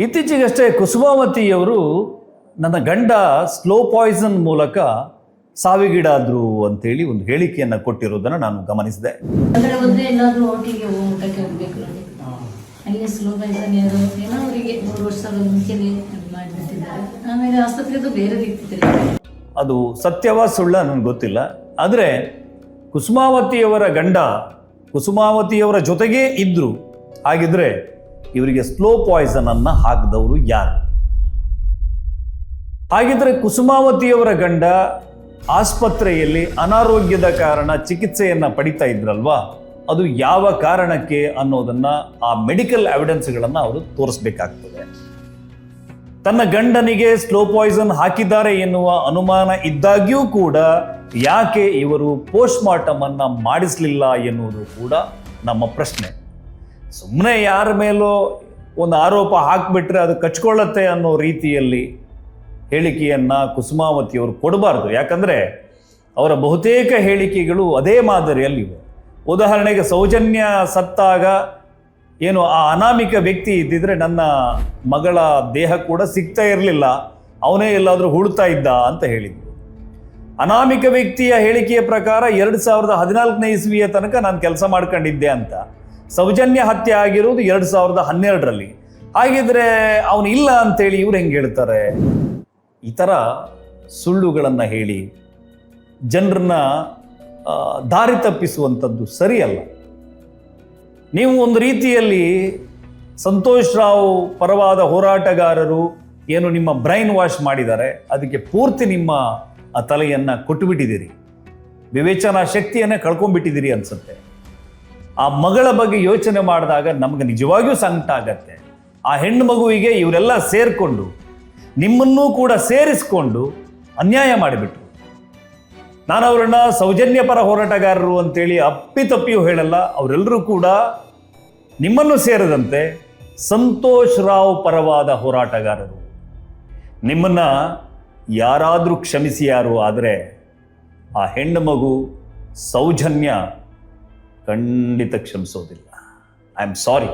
ಇತ್ತೀಚೆಗಷ್ಟೇ ಕುಸುಮಾವತಿಯವರು ನನ್ನ ಗಂಡ ಸ್ಲೋ ಪಾಯ್ಸನ್ ಮೂಲಕ ಸಾವಿಗೀಡಾದ್ರು ಅಂತೇಳಿ ಒಂದು ಹೇಳಿಕೆಯನ್ನು ಕೊಟ್ಟಿರೋದನ್ನು ನಾನು ಗಮನಿಸಿದೆ. ಹೊರಗಡೆ ಹೋದ್ರೆ ಎಲ್ಲಾದ್ರೂ ಒಟ್ಟಿಗೆ ಊಟಕ್ಕೆ ಹೋಗ್ಬೇಕು ನೋಡಿ ಅಲ್ಲಿ ಸ್ಲೋ ಪಾಯ್ಸನ್ ಏನೋ ಏನೋ ಅವರಿಗೆ ಮೂರು ವರ್ಷದ ಮುಂಚೆನೆ ಅದ್ ಮಾಡಿಬಿಟ್ಟಿದ್ದಾರೆ. ಆಮೇಲೆ ಆಸ್ಪತ್ರೆದು ಬೇರೆ ರೀತಿ ಅದು ಸತ್ಯವ ಸುಳ್ಳ ನನಗೆ ಗೊತ್ತಿಲ್ಲ. ಆದರೆ ಕುಸುಮಾವತಿಯವರ ಗಂಡ ಕುಸುಮಾವತಿಯವರ ಜೊತೆಗೇ ಇದ್ರು. ಹಾಗಿದ್ರೆ ಇವರಿಗೆ ಸ್ಲೋ ಪಾಯ್ಸನನ್ನು ಹಾಕಿದವರು ಯಾರು? ಹಾಗಿದ್ರೆ ಕುಸುಮಾವತಿಯವರ ಗಂಡ ಆಸ್ಪತ್ರೆಯಲ್ಲಿ ಅನಾರೋಗ್ಯದ ಕಾರಣ ಚಿಕಿತ್ಸೆಯನ್ನ ಪಡಿತಾ ಇದ್ರಲ್ವಾ? ಅದು ಯಾವ ಕಾರಣಕ್ಕೆ ಅನ್ನೋದನ್ನ ಆ ಮೆಡಿಕಲ್ ಎವಿಡೆನ್ಸ್ಗಳನ್ನು ಅವರು ತೋರಿಸ್ಬೇಕಾಗ್ತದೆ. ತನ್ನ ಗಂಡನಿಗೆ ಸ್ಲೋ ಪಾಯ್ಸನ್ ಹಾಕಿದ್ದಾರೆ ಎನ್ನುವ ಅನುಮಾನ ಇದ್ದಾಗ್ಯೂ ಕೂಡ ಯಾಕೆ ಇವರು ಪೋಸ್ಟ್ ಮಾರ್ಟಮ್ ಅನ್ನ ಮಾಡಿಸಲಿಲ್ಲ ಎನ್ನುವುದು ಕೂಡ ನಮ್ಮ ಪ್ರಶ್ನೆ. ಸುಮ್ಮನೆ ಯಾರ ಮೇಲೋ ಒಂದು ಆರೋಪ ಹಾಕಿಬಿಟ್ರೆ ಅದು ಕಚ್ಕೊಳ್ಳತ್ತೆ ಅನ್ನೋ ರೀತಿಯಲ್ಲಿ ಹೇಳಿಕೆಯನ್ನು ಕುಸುಮಾವತಿಯವರು ಕೊಡಬಾರ್ದು. ಯಾಕಂದರೆ ಅವರ ಬಹುತೇಕ ಹೇಳಿಕೆಗಳು ಅದೇ ಮಾದರಿಯಲ್ಲಿವೆ ಉದಾಹರಣೆಗೆ ಸೌಜನ್ಯ ಸತ್ತಾಗ ಏನು ಆ ಅನಾಮಿಕ ವ್ಯಕ್ತಿ ಇದ್ದಿದ್ರೆ ನನ್ನ ಮಗಳ ದೇಹ ಕೂಡ ಸಿಗ್ತಾ ಇರಲಿಲ್ಲ, ಅವನೇ ಎಲ್ಲಾದರೂ ಹುಳ್ತಾ ಇದ್ದ ಅಂತ ಹೇಳಿದ್ರು. ಅನಾಮಿಕ ವ್ಯಕ್ತಿಯ ಹೇಳಿಕೆಯ ಪ್ರಕಾರ ಎರಡು ಸಾವಿರದ ಹದಿನಾಲ್ಕನೇ ಇಸ್ವಿಯ ತನಕ ನಾನು ಕೆಲಸ ಮಾಡ್ಕೊಂಡಿದ್ದೆ ಅಂತ. ಸೌಜನ್ಯ ಹತ್ಯೆ ಆಗಿರೋದು ಎರಡು ಸಾವಿರದ ಹನ್ನೆರಡರಲ್ಲಿ. ಹಾಗಿದ್ರೆ ಅವನು ಇಲ್ಲ ಅಂತೇಳಿ ಇವ್ರು ಹೆಂಗೆ ಹೇಳ್ತಾರೆ? ಈ ಥರ ಸುಳ್ಳುಗಳನ್ನು ಹೇಳಿ ಜನರನ್ನ ದಾರಿ ತಪ್ಪಿಸುವಂಥದ್ದು ಸರಿಯಲ್ಲ. ನೀವು ಒಂದು ರೀತಿಯಲ್ಲಿ ಸಂತೋಷ್ ರಾವ್ ಪರವಾದ ಹೋರಾಟಗಾರರು ಏನು ನಿಮ್ಮ ಬ್ರೈನ್ ವಾಶ್ ಮಾಡಿದ್ದಾರೆ, ಅದಕ್ಕೆ ಪೂರ್ತಿ ನಿಮ್ಮ, ಆ, ತಲೆಯನ್ನ ಕೊಟ್ಟುಬಿಟ್ಟಿದ್ದೀರಿ. ವಿವೇಚನಾ ಶಕ್ತಿಯನ್ನೇ ಕಳ್ಕೊಂಡ್ಬಿಟ್ಟಿದ್ದೀರಿ ಅನ್ಸುತ್ತೆ. ಆ ಮಗಳ ಬಗ್ಗೆ ಯೋಚನೆ ಮಾಡಿದಾಗ ನಮಗೆ ನಿಜವಾಗಿಯೂ ಸಂಕಟ ಆಗತ್ತೆ. ಆ ಹೆಣ್ಣು ಮಗುವಿಗೆ ಇವರೆಲ್ಲ ಸೇರಿಕೊಂಡು, ನಿಮ್ಮನ್ನೂ ಕೂಡ ಸೇರಿಸಿಕೊಂಡು ಅನ್ಯಾಯ ಮಾಡಿಬಿಟ್ರು. ನಾನು ಅವರನ್ನ ಸೌಜನ್ಯ ಪರ ಹೋರಾಟಗಾರರು ಅಂತೇಳಿ ಅಪ್ಪಿತಪ್ಪಿಯೂ ಹೇಳಲ್ಲ, ಅವರೆಲ್ಲರೂ ಕೂಡ ನಿಮ್ಮನ್ನು ಸೇರದಂತೆ ಸಂತೋಷ್ ರಾವ್ ಪರವಾದ ಹೋರಾಟಗಾರರು. ನಿಮ್ಮನ್ನ ಯಾರಾದರೂ ಕ್ಷಮಿಸಿ ಯಾರು, ಆದರೆ ಆ ಹೆಣ್ಣು ಮಗು ಸೌಜನ್ಯ ಖಂಡಿತ ಕ್ಷಮಿಸೋದಿಲ್ಲ. I am sorry